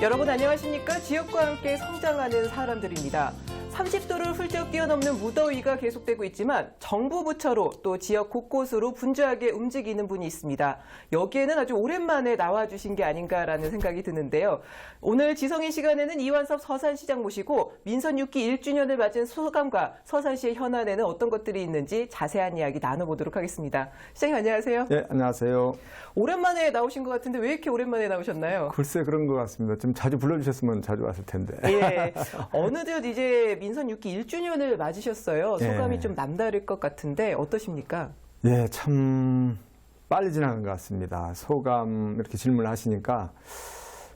여러분 안녕하십니까? 지역과 함께 성장하는 사람들입니다. 30도를 훌쩍 뛰어넘는 무더위가 계속되고 있지만 정부 부처로 또 지역 곳곳으로 분주하게 움직이는 분이 있습니다. 여기에는 아주 오랜만에 나와주신 게 아닌가라는 생각이 드는데요. 오늘 지성인 시간에는 이완섭 서산시장 모시고 민선 6기 1주년을 맞은 소감과 서산시의 현안에는 어떤 것들이 있는지 자세한 이야기 나눠보도록 하겠습니다. 시장님 안녕하세요. 예, 안녕하세요. 오랜만에 나오신 것 같은데 왜 이렇게 오랜만에 나오셨나요? 글쎄 그런 것 같습니다. 좀 자주 불러주셨으면 자주 왔을 텐데. 예. 어느덧 이제 민선 6기 1주년을 맞으셨어요. 소감이 예. 좀 남다를 것 같은데 어떠십니까? 예, 참 빨리 지나간 것 같습니다. 소감 이렇게 질문을 하시니까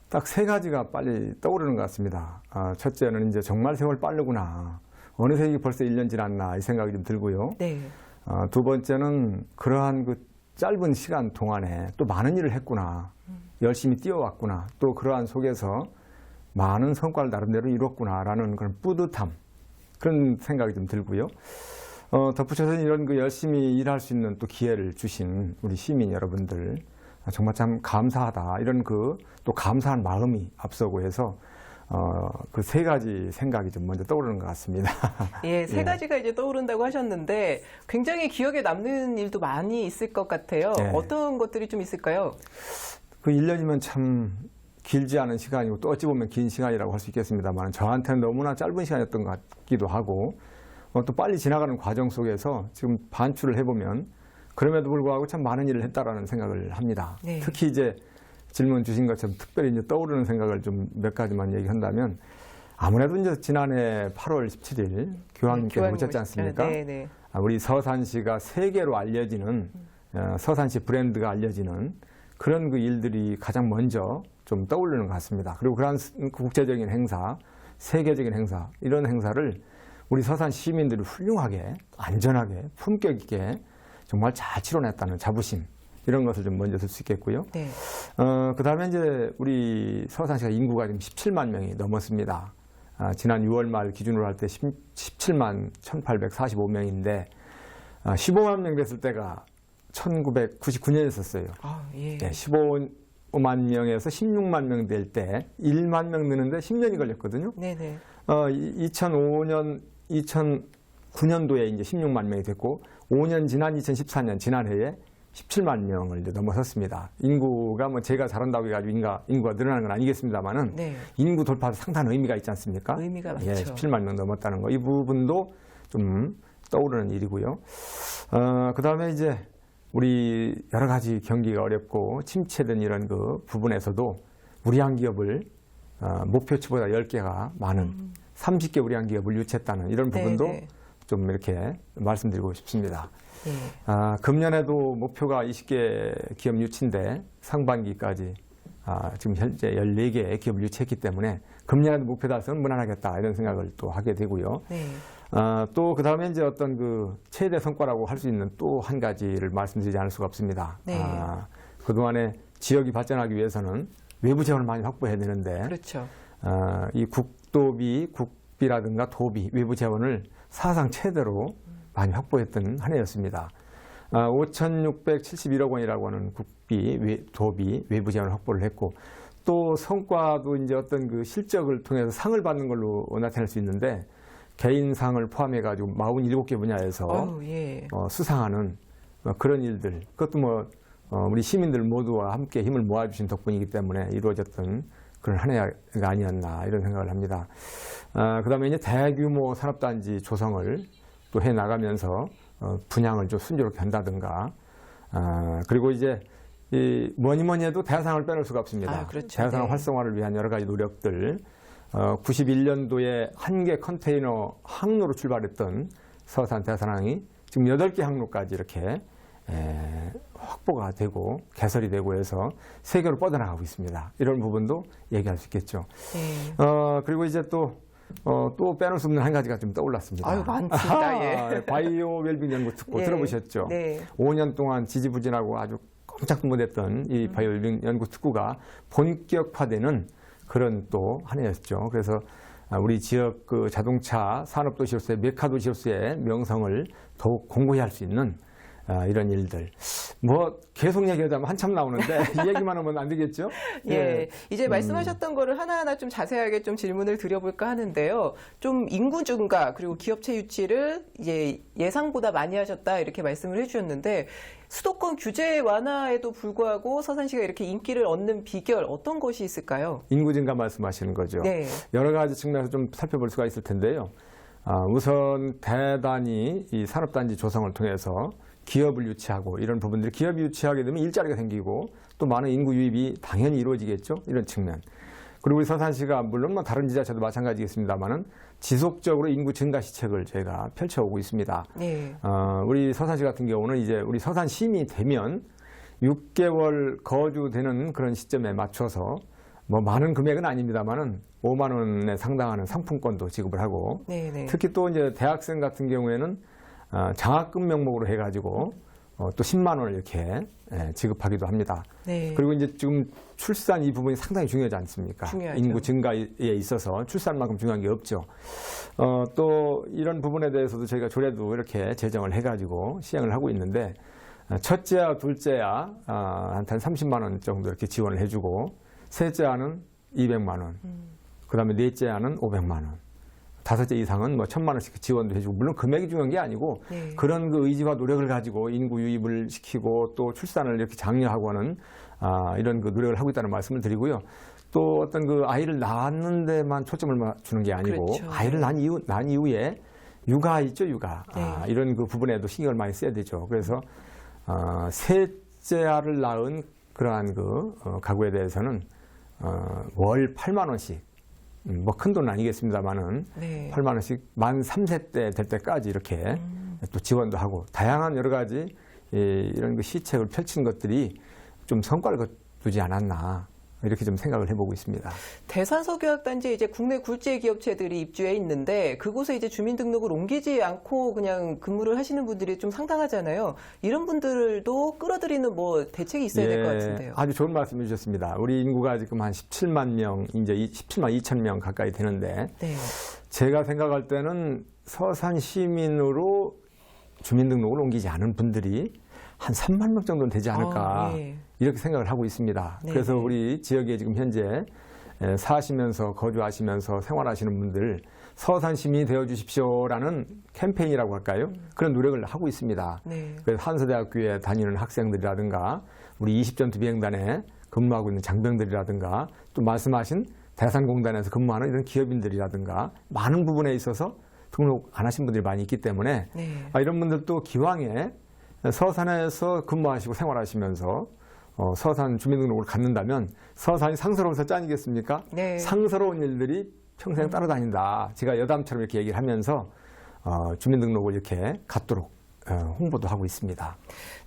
딱 세 가지가 빨리 떠오르는 것 같습니다. 아, 첫째는 이제 정말 세월 빠르구나. 어느새 이게 벌써 1년 지났나 이 생각이 좀 들고요. 네. 아, 두 번째는 그러한 그 짧은 시간 동안에 또 많은 일을 했구나. 열심히 뛰어왔구나. 또 그러한 속에서 많은 성과를 나름대로 이뤘구나라는 그런 뿌듯함. 그런 생각이 좀 들고요. 어, 덧붙여서 이런 그 열심히 일할 수 있는 또 기회를 주신 우리 시민 여러분들 아, 정말 참 감사하다. 이런 그 또 감사한 마음이 앞서고 해서 어, 그 세 가지 생각이 좀 먼저 떠오르는 것 같습니다. 예, 세 예. 가지가 이제 떠오른다고 하셨는데 굉장히 기억에 남는 일도 많이 있을 것 같아요. 예. 어떤 것들이 좀 있을까요? 그 1년이면 참 길지 않은 시간이고 또 어찌 보면 긴 시간이라고 할 수 있겠습니다만 저한테는 너무나 짧은 시간이었던 것 같기도 하고 어, 또 빨리 지나가는 과정 속에서 지금 반추를 해보면 그럼에도 불구하고 참 많은 일을 했다라는 생각을 합니다. 네. 특히 이제 질문 주신 것처럼 특별히 이제 떠오르는 생각을 좀 몇 가지만 얘기한다면 아무래도 이제 지난해 8월 17일 교황님께서 교황님 오셨지 않습니까? 아, 네, 네. 아, 우리 서산시가 세계로 알려지는 어, 서산시 브랜드가 알려지는 그런 그 일들이 가장 먼저 좀 떠오르는 것 같습니다. 그리고 그러한 스- 국제적인 행사, 세계적인 행사 이런 행사를 우리 서산 시민들이 훌륭하게 안전하게 품격 있게 정말 잘 치러냈다는 자부심 이런 것을 좀 먼저 들 수 있겠고요. 네. 어, 그 다음에 이제 우리 서산시가 인구가 지금 17만 명이 넘었습니다. 아, 지난 6월 말 기준으로 할 때 17만 1,845명인데, 아, 15만 명 됐을 때가 1999년이었어요. 아, 예. 네, 15 만 명에서 16만 명 될 때 1만 명 느는데 10년이 걸렸거든요. 네, 네. 어, 2005년, 2009년도에 이제 16만 명이 됐고, 5년 지난 2014년 지난해에 17만 명을 이제 넘어섰습니다. 인구가 뭐 제가 잘한다고 해가지고 인가, 인구가 늘어나는 건 아니겠습니다만은 네. 인구 돌파도 상당한 의미가 있지 않습니까? 의미가 많죠. 예, 17만 명 넘었다는 거. 이 부분도 좀 떠오르는 일이고요. 어, 그 다음에 이제 우리 여러 가지 경기가 어렵고 침체된 이런 그 부분에서도 우리 한 기업을 어, 목표치보다 10개가 많은 30개 우리 한 기업을 유치했다는 이런 음. 네, 부분도 네. 좀 이렇게 말씀드리고 싶습니다. 예. 아, 금년에도 목표가 20개 기업 유치인데 상반기까지 아, 지금 현재 14개 기업을 유치했기 때문에 금년에도 목표 달성은 무난하겠다 이런 생각을 또 하게 되고요. 네. 아, 또 그 다음에 이제 어떤 그 최대 성과라고 할 수 있는 또 한 가지를 말씀드리지 않을 수가 없습니다. 네. 아, 그동안에 지역이 발전하기 위해서는 외부 재원을 많이 확보해야 되는데 그렇죠. 어, 이 국도비, 국비라든가 도비, 외부 재원을 사상 최대로 많이 확보했던 한 해였습니다. 어, 5,671억 원이라고 하는 국비, 외- 도비, 외부 재원을 확보를 했고 또 성과도 이제 어떤 그 실적을 통해서 상을 받는 걸로 나타낼 수 있는데 개인상을 포함해 가지고 47개 분야에서 어우, 예. 어, 수상하는 어, 그런 일들 그것도 뭐 어, 우리 시민들 모두와 함께 힘을 모아주신 덕분이기 때문에 이루어졌던 그런 한 해가 아니었나 이런 생각을 합니다. 아, 그다음에 이제 대규모 산업단지 조성을 또 해 나가면서 어, 분양을 좀 순조롭게 한다든가 아, 그리고 이제 이 뭐니 뭐니 해도 대하상을 빼놓을 수가 없습니다. 아, 그렇죠. 대하상 네. 활성화를 위한 여러 가지 노력들 어, 91년도에 한 개 컨테이너 항로로 출발했던 서산 대산항이 지금 8개 항로까지 이렇게 에, 확보가 되고 개설이 되고 해서 세계로 뻗어나가고 있습니다. 이런 부분도 얘기할 수 있겠죠. 예. 어, 그리고 이제 또, 어, 또 빼놓을 수 없는 한 가지가 좀 떠올랐습니다. 아유, 많습니다. 예. 바이오 웰빙 연구 특구 예. 들어보셨죠? 네. 5년 동안 지지부진하고 아주 꼼짝못했던 이 바이오 웰빙 연구 특구가 본격화되는 그런 또 한 해였죠. 그래서 아, 우리 지역 그 자동차 산업 도시로서의 메카 도시로서의 명성을 더욱 공고히 할 수 있는 아, 이런 일들. 뭐 계속 얘기하자면 한참 나오는데 이 얘기만 하면 안 되겠죠? 예, 네. 이제 말씀하셨던 거를 하나하나 좀 자세하게 좀 질문을 드려볼까 하는데요. 좀 인구 증가 그리고 기업체 유치를 이제 예상보다 많이 하셨다 이렇게 말씀을 해주셨는데 수도권 규제 완화에도 불구하고 서산시가 이렇게 인기를 얻는 비결 어떤 것이 있을까요? 인구 증가 말씀하시는 거죠. 네, 여러 가지 측면에서 좀 살펴볼 수가 있을 텐데요. 아, 우선 대단히 이 산업단지 조성을 통해서 기업을 유치하고 이런 부분들이 기업이 유치하게 되면 일자리가 생기고 또 많은 인구 유입이 당연히 이루어지겠죠. 이런 측면. 그리고 우리 서산시가 물론 뭐 다른 지자체도 마찬가지겠습니다만은 지속적으로 인구 증가 시책을 저희가 펼쳐오고 있습니다. 네, 어, 우리 서산시 같은 경우는 이제 우리 서산 시민이 되면 6개월 거주되는 그런 시점에 맞춰서 뭐 많은 금액은 아닙니다만은 5만 원에 상당하는 상품권도 지급을 하고 네, 네. 특히 또 이제 대학생 같은 경우에는 어, 장학금 명목으로 해가지고 어, 또 10만 원을 이렇게 예, 지급하기도 합니다. 네. 그리고 이제 지금 출산 이 부분이 상당히 중요하지 않습니까? 중요하죠. 인구 증가에 있어서 출산만큼 중요한 게 없죠. 어, 또 이런 부분에 대해서도 저희가 조례도 이렇게 제정을 해가지고 시행을 하고 있는데 어, 첫째와 둘째야 아, 한한 30만 원 정도 이렇게 지원을 해주고 셋째야는 200만 원, 그다음에 넷째야는 500만 원. 다섯째 이상은 뭐 천만 원씩 지원도 해주고 물론 금액이 중요한 게 아니고 네. 그런 그 의지와 노력을 가지고 인구 유입을 시키고 또 출산을 이렇게 장려하고 하는 아, 이런 그 노력을 하고 있다는 말씀을 드리고요. 또 어떤 그 아이를 낳는 데만 초점을 맞추는 게 아니고 그렇죠. 아이를 낳은 이후 낳은 이후에 육아 있죠 육아 아, 네. 이런 그 부분에도 신경을 많이 써야 되죠. 그래서 어, 셋째 아를 낳은 그러한 그 어, 가구에 대해서는 어, 월 8만 원씩 음, 뭐 큰 돈은 아니겠습니다만은 네. 8만 원씩 만 3세 때 될 때까지 이렇게 음. 또 지원도 하고 다양한 여러 가지 이, 이런 그 시책을 펼친 것들이 좀 성과를 거두지 않았나 이렇게 좀 생각을 해보고 있습니다. 대산서교학단지에 이제 국내 굴지의 기업체들이 입주해 있는데 그곳에 이제 주민등록을 옮기지 않고 그냥 근무를 하시는 분들이 좀 상당하잖아요. 이런 분들도 끌어들이는 뭐 대책이 있어야 될것 예, 같은데요. 아주 좋은 말씀 해주셨습니다. 우리 인구가 지금 한 17만 명, 이제 이 17만 2천 명 가까이 되는데 네. 제가 생각할 때는 서산 시민으로 주민등록을 옮기지 않은 분들이 한 3만 명 정도는 되지 않을까 아, 예. 이렇게 생각을 하고 있습니다. 네. 그래서 우리 지역에 지금 현재 에, 사시면서 거주하시면서 생활하시는 분들 서산 시민이 되어 주십시오라는 캠페인이라고 할까요? 그런 노력을 하고 있습니다. 네. 그래서 한서대학교에 다니는 학생들이라든가 우리 20전투 비행단에 근무하고 있는 장병들이라든가 또 말씀하신 대산공단에서 근무하는 이런 기업인들이라든가 많은 부분에 있어서 등록 안 하신 분들이 많이 있기 때문에 네. 아, 이런 분들도 기왕에 서산에서 근무하시고 생활하시면서 어, 서산 주민등록을 갖는다면 서산이 상서로워서 짱이겠습니까? 네. 상스러운 일들이 평생 따라다닌다. 제가 여담처럼 이렇게 얘기를 하면서 어, 주민등록을 이렇게 갖도록 어, 홍보도 하고 있습니다.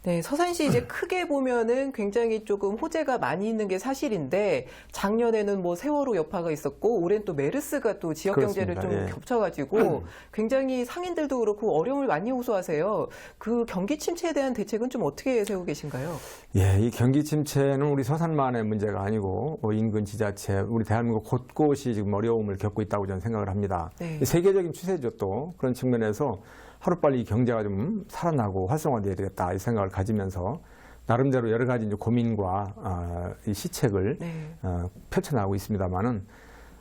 네, 서산시 이제 크게 보면은 굉장히 조금 호재가 많이 있는 게 사실인데 작년에는 뭐 세월호 여파가 있었고 올해는 또 메르스가 또 지역 경제를 좀. 예. 겹쳐가지고 굉장히 상인들도 그렇고 어려움을 많이 호소하세요. 그 경기 침체에 대한 대책은 좀 어떻게 세우고 계신가요? 예, 이 경기 침체는 우리 서산만의 문제가 아니고 어, 인근 지자체, 우리 대한민국 곳곳이 지금 어려움을 겪고 있다고 저는 생각을 합니다. 네. 이 세계적인 추세죠 또 그런 측면에서 하루빨리 이 경제가 좀 살아나고 활성화돼야 되겠다 이 생각을 가지면서 나름대로 여러 가지 이제 고민과 어, 이 시책을 네. 어, 펼쳐나가고 있습니다만은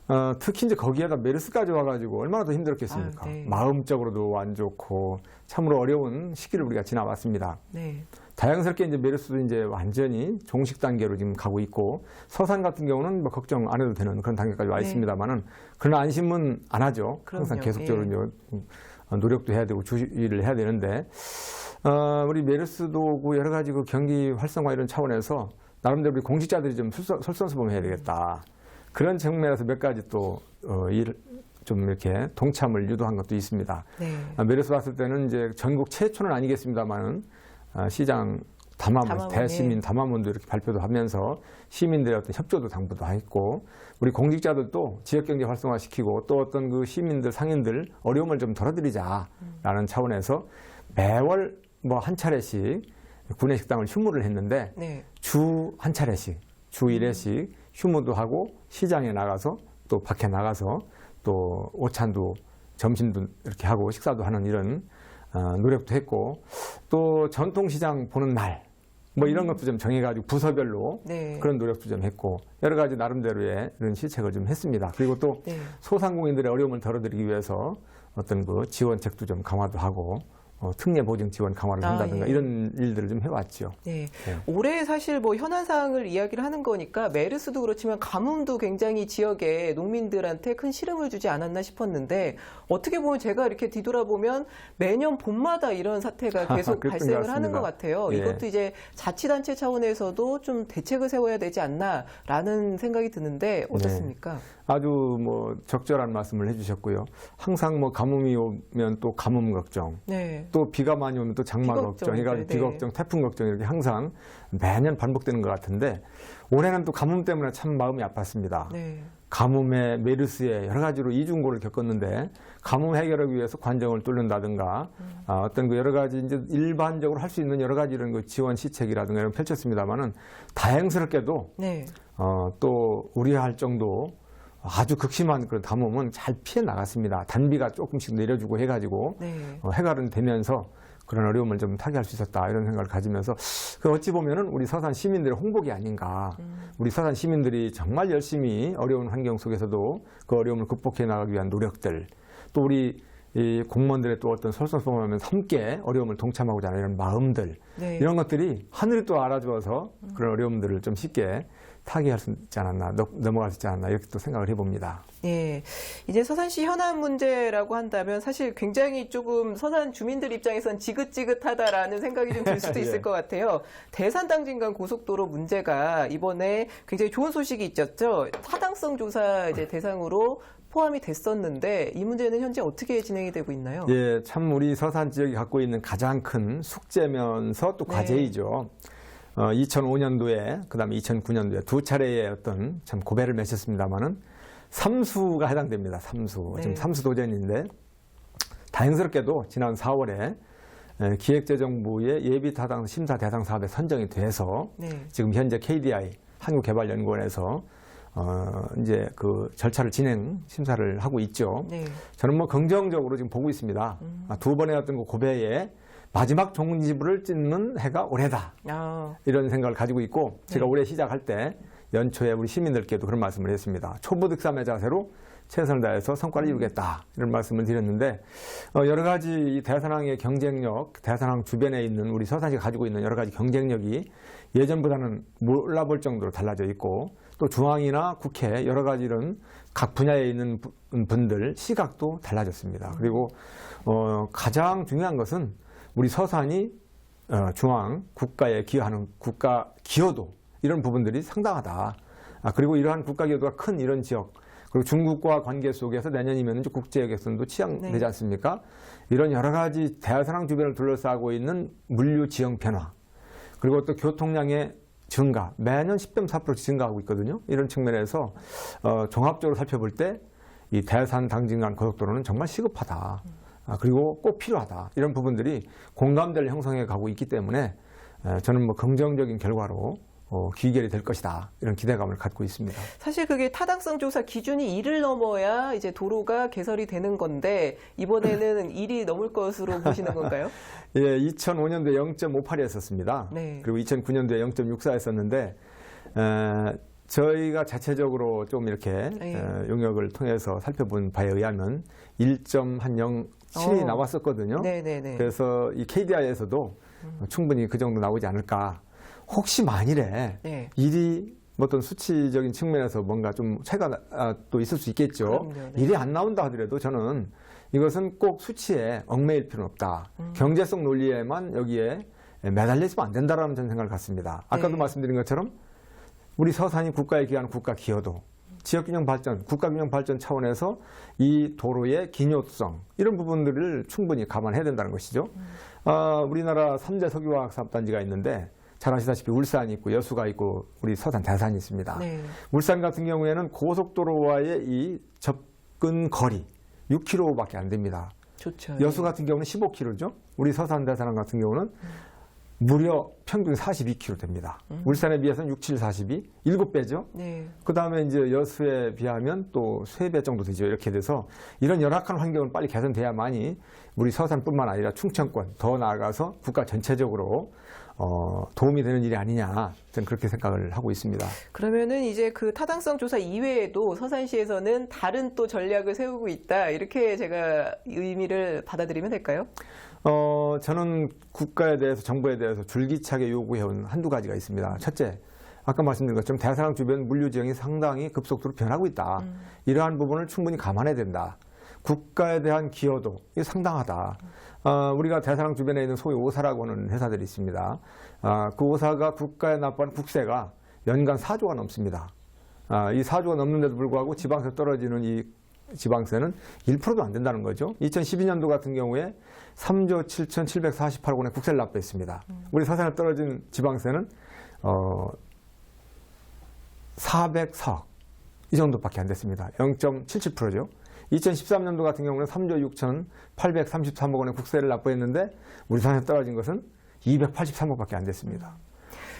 어, 특히 이제 거기에다 메르스까지 와가지고 얼마나 더 힘들었겠습니까? 아유, 네. 마음적으로도 안 좋고 참으로 어려운 시기를 우리가 지나왔습니다. 네. 다양스럽게 이제 메르스도 이제 완전히 종식 단계로 지금 가고 있고 서산 같은 경우는 뭐 걱정 안 해도 되는 그런 단계까지 와 네. 있습니다만은 그러나 안심은 안 하죠. 항상 그럼요. 계속적으로 예. 노력도 해야 되고 주의를 해야 되는데 어, 우리 메르스도 오고 여러 가지 그 경기 활성화 이런 차원에서 나름대로 우리 공직자들이 좀 솔선- 솔선수범해야 되겠다. 그런 측면에서 몇 가지 또 어, 일, 좀 이렇게 동참을 유도한 것도 있습니다. 네. 아, 메르스 왔을 때는 이제 전국 최초는 아니겠습니다만은 아, 시장 담화문. 대시민 담화문도 이렇게 발표도 하면서 시민들의 어떤 협조도 당부도 했고 우리 공직자들도 지역 경제 활성화시키고 또 어떤 그 시민들 상인들 어려움을 좀 덜어드리자라는 차원에서 매월 뭐 한 차례씩 구내식당을 휴무를 했는데 네. 주한 차례씩, 주 1회씩 휴무도 하고 시장에 나가서 또 밖에 나가서 또 오찬도 점심도 이렇게 하고 식사도 하는 이런 어, 노력도 했고 또 전통시장 보는 날 뭐 이런 것도 좀 정해가지고 부서별로 네. 그런 노력도 좀 했고 여러 가지 나름대로의 이런 실책을 좀 했습니다. 그리고 또 네. 소상공인들의 어려움을 덜어드리기 위해서 어떤 그 지원책도 좀 강화도 하고 어, 특례 보증 지원 강화를 아, 한다든가 예. 이런 일들을 좀 해왔죠. 네. 네. 올해 사실 뭐 현안 사항을 이야기를 하는 거니까 메르스도 그렇지만 가뭄도 굉장히 지역에 농민들한테 큰 시름을 주지 않았나 싶었는데 어떻게 보면 제가 이렇게 뒤돌아보면 매년 봄마다 이런 사태가 계속 발생을 것 하는 것. 같아요. 예. 이것도 이제 자치단체 차원에서도 좀 대책을 세워야 되지 않나라는 생각이 드는데 어떻습니까? 아주 뭐 적절한 말씀을 해주셨고요. 항상 뭐 가뭄이 오면 또 가뭄 걱정, 네. 또 비가 많이 오면 또 장마 비 걱정, 걱정들, 그러니까 비 네. 걱정, 태풍 걱정 이렇게 항상 매년 반복되는 것 같은데 올해는 또 가뭄 때문에 참 마음이 아팠습니다. 네. 가뭄에 메르스에 여러 가지로 이중고를 겪었는데 가뭄 해결하기 위해서 관정을 뚫는다든가 아, 어떤 그 여러 가지 이제 일반적으로 할 수 있는 여러 가지 이런 그 지원 시책이라든가 이런 걸 펼쳤습니다만은 다행스럽게도 네. 어, 또 우려할 정도 아주 극심한 그런 가뭄은 잘 피해 나갔습니다. 단비가 조금씩 내려주고 해가지고 네. 어, 해결은 되면서 그런 어려움을 좀 타개할 수 있었다 이런 생각을 가지면서 그 어찌 보면은 우리 서산 시민들의 홍복이 아닌가. 우리 서산 시민들이 정말 열심히 어려운 환경 속에서도 그 어려움을 극복해 나가기 위한 노력들 또 우리 이 공무원들의 또 어떤 솔선수범하면서 함께 어려움을 동참하고자 하는 이런 마음들 네. 이런 것들이 하늘이 또 알아주어서 그런 어려움들을 좀 쉽게 타개할 수 있지 않았나 넘- 넘어갈 수 있지 않았나 이렇게 또 생각을 해봅니다. 예. 이제 서산시 현안 문제라고 한다면 사실 굉장히 조금 서산 주민들 입장에선 지긋지긋하다라는 생각이 좀 들 수도 있을 예. 것 같아요. 대산당진간 고속도로 문제가 이번에 굉장히 좋은 소식이 있었죠. 타당성 조사 이제 대상으로 포함이 됐었는데 이 문제는 현재 어떻게 진행이 되고 있나요? 예, 참 우리 서산 지역이 갖고 있는 가장 큰 숙제면서 또 네. 과제이죠. 어, 2005년도에 그다음에 2009년도에 두 차례의 어떤 참 고배를 맺혔습니다마는 삼수가 해당됩니다. 삼수 네. 지금 삼수 도전인데 다행스럽게도 지난 4월에 기획재정부의 예비 타당 심사 대상 사업에 선정이 돼서 네. 지금 현재 KDI 한국개발연구원에서 어, 이제 그 절차를 진행 심사를 하고 있죠. 네. 저는 뭐 긍정적으로 지금 보고 있습니다. 아, 두 번의 어떤 그 고배에 마지막 종지부를 찍는 해가 올해다. 아, 이런 생각을 가지고 있고 제가 네. 올해 시작할 때 연초에 우리 시민들께도 그런 말씀을 했습니다. 초보득삼의 자세로 최선을 다해서 성과를 이루겠다. 이런 말씀을 드렸는데 어, 여러 가지 이 대산항의 경쟁력, 대산항 주변에 있는 우리 서산시가 가지고 있는 여러 가지 경쟁력이 예전보다는 몰라볼 정도로 달라져 있고 또 중앙이나 국회 여러 가지 이런 각 분야에 있는 부- 분들 시각도 달라졌습니다. 그리고 어, 가장 중요한 것은 우리 서산이 어, 중앙 국가에 기여하는 국가 기여도 이런 부분들이 상당하다. 아, 그리고 이러한 국가 기여도가 큰 이런 지역 그리고 중국과 관계 속에서 내년이면 이제 국제 개선도 치양되지 네. 않습니까? 이런 여러 가지 대서양 주변을 둘러싸고 있는 물류 지형 변화 그리고 또 교통량의 증가 매년 10.4%씩 증가하고 있거든요. 이런 측면에서 어, 종합적으로 살펴볼 때 이 대산 당진간 고속도로는 정말 시급하다. 아, 그리고 꼭 필요하다. 이런 부분들이 공감대를 형성해 가고 있기 때문에 에, 저는 뭐 긍정적인 결과로 어, 귀결이 될 것이다. 이런 기대감을 갖고 있습니다. 사실 그게 타당성 조사 기준이 1을 넘어야 이제 도로가 개설이 되는 건데 이번에는 1이 넘을 것으로 보시는 건가요? 예, 2005년도에 0.58이었었습니다. 네. 그리고 2009년도에 0.64였었는데 저희가 자체적으로 좀 이렇게 네. 에, 용역을 통해서 살펴본 바에 의하면 1.07이 어. 나왔었거든요. 네네네. 그래서 이 KDI에서도 충분히 그 정도 나오지 않을까. 혹시 만일에 네. 일이 뭐 어떤 수치적인 측면에서 뭔가 좀 차이가 나- 아, 또 있을 수 있겠죠. 그럼요, 네. 일이 안 나온다 하더라도 저는 이것은 꼭 수치에 얽매일 필요는 없다. 음. 경제성 논리에만 여기에 매달려 있으면 안 된다라는 저는 생각을 갖습니다. 아까도 네. 말씀드린 것처럼 우리 서산이 국가에 기여하는 국가 기여도, 지역균형 발전, 국가균형 발전 차원에서 이 도로의 기묘성 이런 부분들을 충분히 감안해야 된다는 것이죠. 아, 우리나라 3대 석유화학 사업단지가 있는데 잘 아시다시피 울산이 있고 여수가 있고 우리 서산 대산이 있습니다. 네. 울산 같은 경우에는 고속도로와의 이 접근 거리 6km밖에 안 됩니다. 좋죠. 여수 같은 경우는 15km죠. 우리 서산 대산항 같은 경우는 무려 평균 42km 됩니다. 울산에 비해서는 6, 7, 42, 7배죠. 네. 그 다음에 이제 여수에 비하면 또 3배 정도 되죠. 이렇게 돼서 이런 열악한 환경은 빨리 개선돼야만이 우리 서산뿐만 아니라 충청권 더 나아가서 국가 전체적으로 어, 도움이 되는 일이 아니냐. 저는 그렇게 생각을 하고 있습니다. 그러면은 이제 그 타당성 조사 이외에도 서산시에서는 다른 또 전략을 세우고 있다. 이렇게 제가 의미를 받아들이면 될까요? 어, 저는 국가에 대해서 정부에 대해서 줄기차게 요구해온 한두 가지가 있습니다. 첫째, 아까 말씀드린 것처럼 대사랑 주변 물류 지형이 상당히 급속도로 변하고 있다. 이러한 부분을 충분히 감안해야 된다. 국가에 대한 기여도 상당하다. 어, 우리가 대사랑 주변에 있는 소위 오사라고 하는 회사들이 있습니다. 아, 그 오사가 국가에 납부한 국세가 연간 4조가 넘습니다. 아, 이 4조가 넘는데도 불구하고 지방세 떨어지는 이 지방세는 1%도 안 된다는 거죠. 2012년도 같은 경우에 3조 7,748억 원의 국세를 납부했습니다. 우리 서산에 떨어진 지방세는 어, 404억 이 정도밖에 안 됐습니다. 0.77%죠. 2013년도 같은 경우는 3조 6,833억 원의 국세를 납부했는데 우리 서산에 떨어진 것은 283억밖에 안 됐습니다.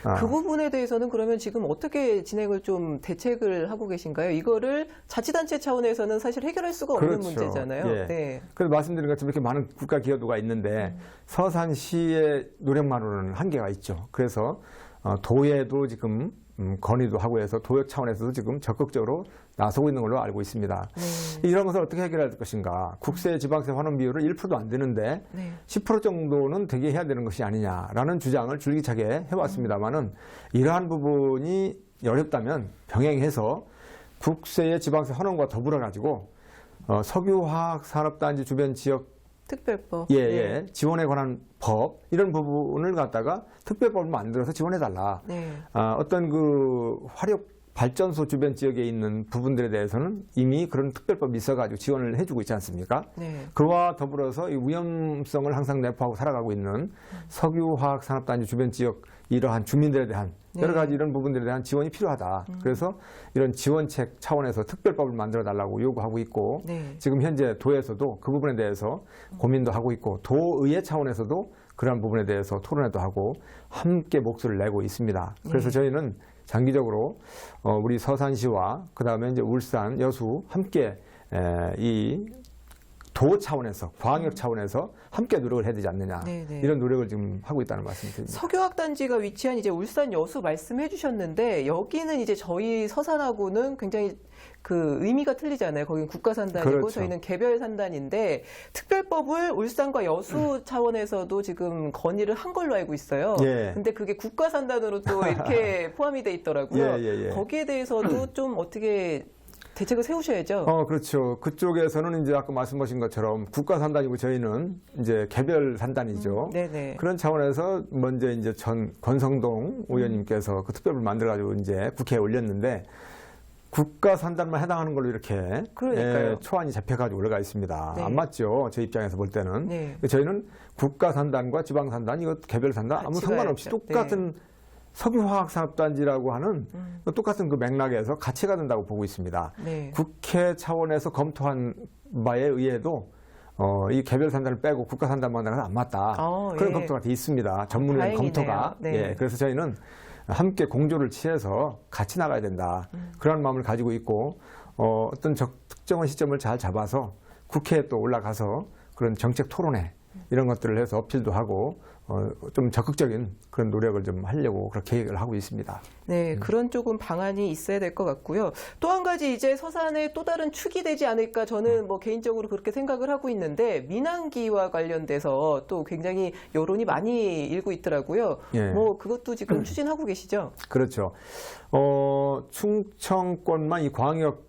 아. 그 부분에 대해서는 그러면 지금 어떻게 진행을 좀 대책을 하고 계신가요? 이거를 자치단체 차원에서는 사실 해결할 수가 없는 그렇죠. 문제잖아요. 예. 네. 그래서 말씀드린 것처럼 이렇게 많은 국가 기여도가 있는데 서산시의 노력만으로는 한계가 있죠. 그래서 어, 도에도 지금 음, 건의도 하고 해서 도역 차원에서도 지금 적극적으로 나서고 있는 걸로 알고 있습니다. 네. 이런 것을 어떻게 해결할 것인가? 국세 지방세 환원 비율을 1%도 안 되는데 네. 10% 정도는 되게 해야 되는 것이 아니냐라는 주장을 줄기차게 해왔습니다만은 이러한 부분이 어렵다면 병행해서 국세의 지방세 환원과 더불어 가지고 어, 석유화학 산업단지 주변 지역 특별법. 예, 네. 예, 지원에 관한 법 이런 부분을 갖다가 특별법을 만들어서 지원해 달라. 네. 아, 어떤 그 화력 발전소 주변 지역에 있는 부분들에 대해서는 이미 그런 특별법이 있어가지고 지원을 해주고 있지 않습니까? 네. 그와 더불어서 이 위험성을 항상 내포하고 살아가고 있는 석유화학 산업단지 주변 지역 이러한 주민들에 대한 네. 여러 가지 이런 부분들에 대한 지원이 필요하다. 그래서 이런 지원책 차원에서 특별법을 만들어 달라고 요구하고 있고 네. 지금 현재 도에서도 그 부분에 대해서 고민도 하고 있고 도의회 차원에서도 그러한 부분에 대해서 토론회도 하고 함께 목소리를 내고 있습니다. 그래서 네. 저희는 장기적으로 어, 우리 서산시와 그 다음에 이제 울산, 여수 함께 에, 이도 차원에서 광역 차원에서 함께 노력을 해야 되지 않느냐 네, 네. 이런 노력을 지금 하고 있다는 말씀드립니다. 석유학 단지가 위치한 이제 울산 여수 말씀해 주셨는데 여기는 이제 저희 서산하고는 굉장히 그 의미가 틀리잖아요. 거기는 국가 산단이고 그렇죠. 저희는 개별 산단인데 특별법을 울산과 여수 차원에서도 지금 건의를 한 걸로 알고 있어요. 예. 근데 그게 국가 산단으로 또 이렇게 포함이 돼 있더라고요. 예, 예, 예. 거기에 대해서도 좀 어떻게 대책을 세우셔야죠. 어, 그렇죠. 그쪽에서는 이제 아까 말씀하신 것처럼 국가 산단이고 저희는 이제 개별 산단이죠. 네네. 그런 차원에서 먼저 이제 전 권성동 의원님께서 그 특별을 만들어가지고 이제 국회에 올렸는데 국가 산단만 해당하는 걸로 이렇게. 예, 초안이 잡혀가지고 올라가 있습니다. 네. 안 맞죠. 제 입장에서 볼 때는. 네. 저희는 국가 산단과 지방 산단, 이거 개별 산단 아무 같이 상관없이. 똑같은 석유화학산업단지라고 하는 음. 똑같은 그 맥락에서 같이 가야 된다고 보고 있습니다. 네. 국회 차원에서 검토한 바에 의해도 어, 이 개별 산단을 빼고 국가 산단만 하는 안 맞다. 어, 그런 예. 검토가 돼 있습니다. 다행이네요. 검토가. 네. 예, 그래서 저희는 함께 공조를 취해서 같이 나가야 된다. 음. 그런 마음을 가지고 있고 어, 어떤 적, 특정한 시점을 잘 잡아서 국회에 또 올라가서 그런 정책 토론회 이런 것들을 해서 어필도 하고 어, 좀 적극적인 그런 노력을 좀 하려고 그렇게 계획을 하고 있습니다. 네, 음. 그런 조금 방안이 있어야 될 것 같고요. 또 한 가지 이제 서산의 또 다른 축이 되지 않을까 저는 뭐 개인적으로 그렇게 생각을 하고 있는데 민항기와 관련돼서 또 굉장히 여론이 많이 일고 있더라고요. 예. 뭐 그것도 지금 추진하고 계시죠? 그렇죠. 어, 충청권만 이 광역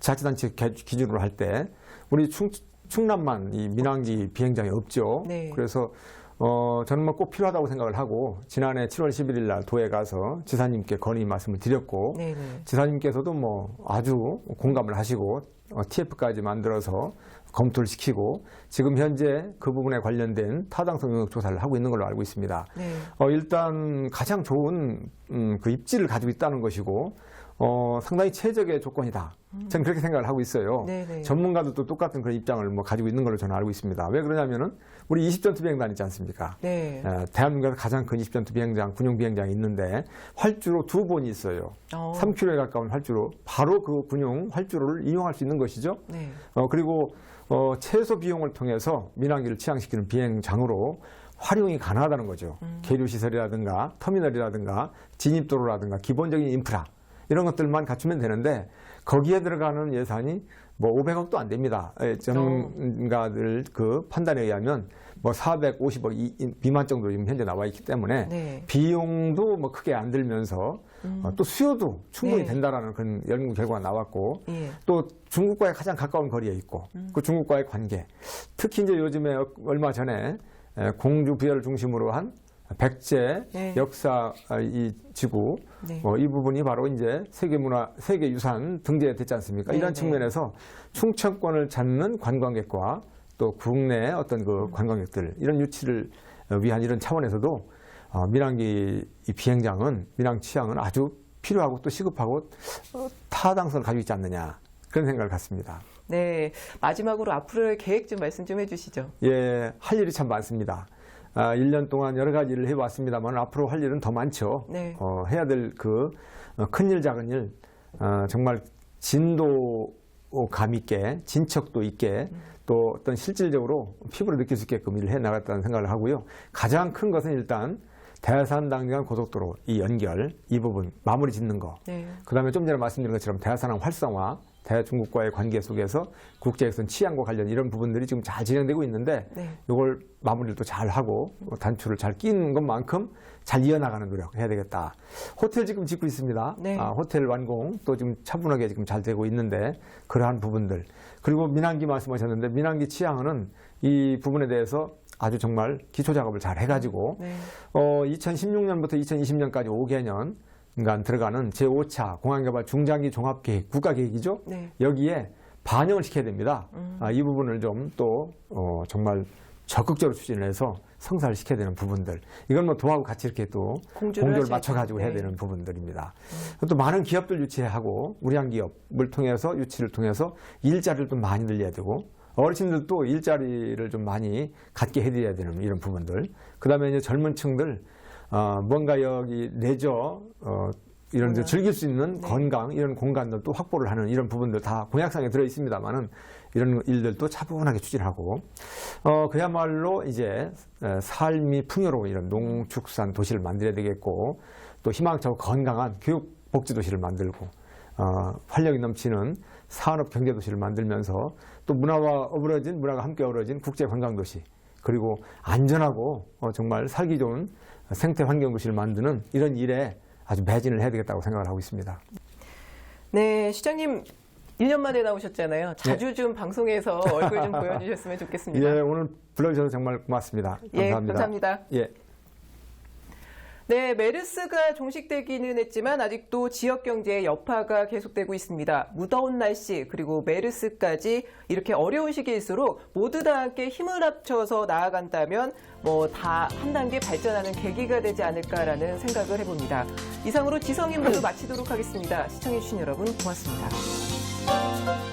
자치단체 개- 기준으로 할 때 우리 충, 충남만 이 민항기 비행장이 없죠. 네. 그래서 어, 저는 뭐 꼭 필요하다고 생각을 하고 지난해 7월 11일 날 도에 가서 지사님께 건의 말씀을 드렸고 네, 네. 지사님께서도 뭐 아주 공감을 하시고 어, TF까지 만들어서 검토를 시키고 지금 현재 그 부분에 관련된 타당성 영역 조사를 하고 있는 걸로 알고 있습니다. 네. 어, 일단 가장 좋은 음, 그 입지를 가지고 있다는 것이고 어, 상당히 최적의 조건이다. 저는 그렇게 생각을 하고 있어요. 네네. 전문가들도 똑같은 그런 입장을 뭐 가지고 있는 걸로 저는 알고 있습니다. 왜 그러냐면은 우리 20전투 비행단 있지 않습니까? 네. 에, 대한민국에서 가장 큰 20전투 비행장, 군용 비행장이 있는데 활주로 두 번이 있어요. 어, 3km에 가까운 활주로, 바로 그 군용 활주로를 이용할 수 있는 것이죠. 네. 어, 그리고 어, 최소 비용을 통해서 민항기를 취항시키는 비행장으로 활용이 가능하다는 거죠. 계류 시설이라든가 터미널이라든가 진입도로라든가 기본적인 인프라 이런 것들만 갖추면 되는데 거기에 들어가는 예산이 뭐 500억도 안 됩니다. 예, 전문가들 그 판단에 의하면 뭐 450억 이- 이- 미만 정도 지금 현재 나와 있기 때문에 네. 비용도 뭐 크게 안 들면서 어, 또 수요도 충분히 네. 된다라는 그런 연구 결과가 나왔고 예. 또 중국과의 가장 가까운 거리에 있고 그 중국과의 관계 특히 이제 요즘에 얼마 전에 에, 공주 부여를 중심으로 한 백제 네. 역사 아, 이 지구 네. 어, 이 부분이 바로 이제 세계문화 세계유산 등재됐지 않습니까? 네, 이런 네. 측면에서 충청권을 찾는 관광객과 또 국내 어떤 그 관광객들 이런 유치를 어, 위한 이런 차원에서도 어, 민항기 이 비행장은 민항 취향은 아주 필요하고 또 시급하고 어, 타당성을 가지고 있지 않느냐 그런 생각을 갖습니다. 네. 마지막으로 앞으로의 계획 좀 말씀 좀 해주시죠. 예, 할 일이 참 많습니다. 아, 1년 동안 여러 가지 일을 해왔습니다만 앞으로 할 일은 더 많죠. 네. 어, 해야 될 그 큰 일, 작은 일, 어, 정말 진도 감 있게, 진척도 있게, 또 어떤 실질적으로 피부로 느낄 수 있게끔 일을 해 나갔다는 생각을 하고요. 가장 큰 것은 일단 대산 당간 고속도로 이 연결, 이 부분 마무리 짓는 거. 네. 그 다음에 좀 전에 말씀드린 것처럼 대사상 활성화, 대중국과의 관계 속에서 국제에선 치안과 관련 이런 부분들이 지금 잘 진행되고 있는데 네. 이걸 마무리를 또 잘 하고 단추를 잘 끼는 것만큼 잘 이어나가는 노력 해야 되겠다. 호텔 지금 짓고 있습니다. 네. 아, 호텔 완공 또 지금 차분하게 지금 잘 되고 있는데 그러한 부분들 그리고 민항기 말씀하셨는데 민항기 치안은 이 부분에 대해서 아주 정말 기초 작업을 잘 해가지고 네. 어, 2016년부터 2020년까지 5개년 간 들어가는 제5차 공항개발 중장기 종합계획, 국가계획이죠. 네. 여기에 반영을 시켜야 됩니다. 음. 아, 이 부분을 좀 또 어, 정말 적극적으로 추진을 해서 성사를 시켜야 되는 부분들. 이건 뭐 도하고 같이 이렇게 또 공조를 공조를. 맞춰가지고 해야 네. 음. 되는 부분들입니다. 또 많은 기업들 유치하고 우리한 기업을 통해서 유치를 통해서 일자리를 좀 많이 늘려야 되고 어르신들도 일자리를 좀 많이 갖게 해드려야 되는 이런 부분들. 그 다음에 이제 젊은 층들 어, 뭔가 여기 레저 어, 이런 문화. 즐길 수 있는 네. 건강 이런 공간들도 확보를 하는 이런 부분들 다 공약상에 들어 있습니다만은 이런 일들도 차분하게 추진하고 어 그야말로 이제 에, 삶이 풍요로운 이런 농축산 도시를 만들어야 되겠고 또 희망차고 건강한 교육 복지 도시를 만들고 어 활력이 넘치는 산업 경제 도시를 만들면서 또 문화와 어우러진 문화가 함께 어우러진 국제 관광 도시 그리고 안전하고 어, 정말 살기 좋은 생태 환경 도시를 만드는 이런 일에 아주 매진을 해야 되겠다고 생각을 하고 있습니다. 네, 시장님 1년 만에 나오셨잖아요. 자주 좀 방송에서 얼굴 좀 보여주셨으면 좋겠습니다. 예, 오늘 불러주셔서 정말 고맙습니다. 예, 감사합니다. 감사합니다. 예. 네, 메르스가 종식되기는 했지만 아직도 지역 경제의 여파가 계속되고 있습니다. 무더운 날씨 그리고 메르스까지 이렇게 어려운 시기일수록 모두 다 함께 힘을 합쳐서 나아간다면 뭐 다 한 단계 발전하는 계기가 되지 않을까라는 생각을 해봅니다. 이상으로 지성인 모두 마치도록 하겠습니다. 시청해주신 여러분 고맙습니다.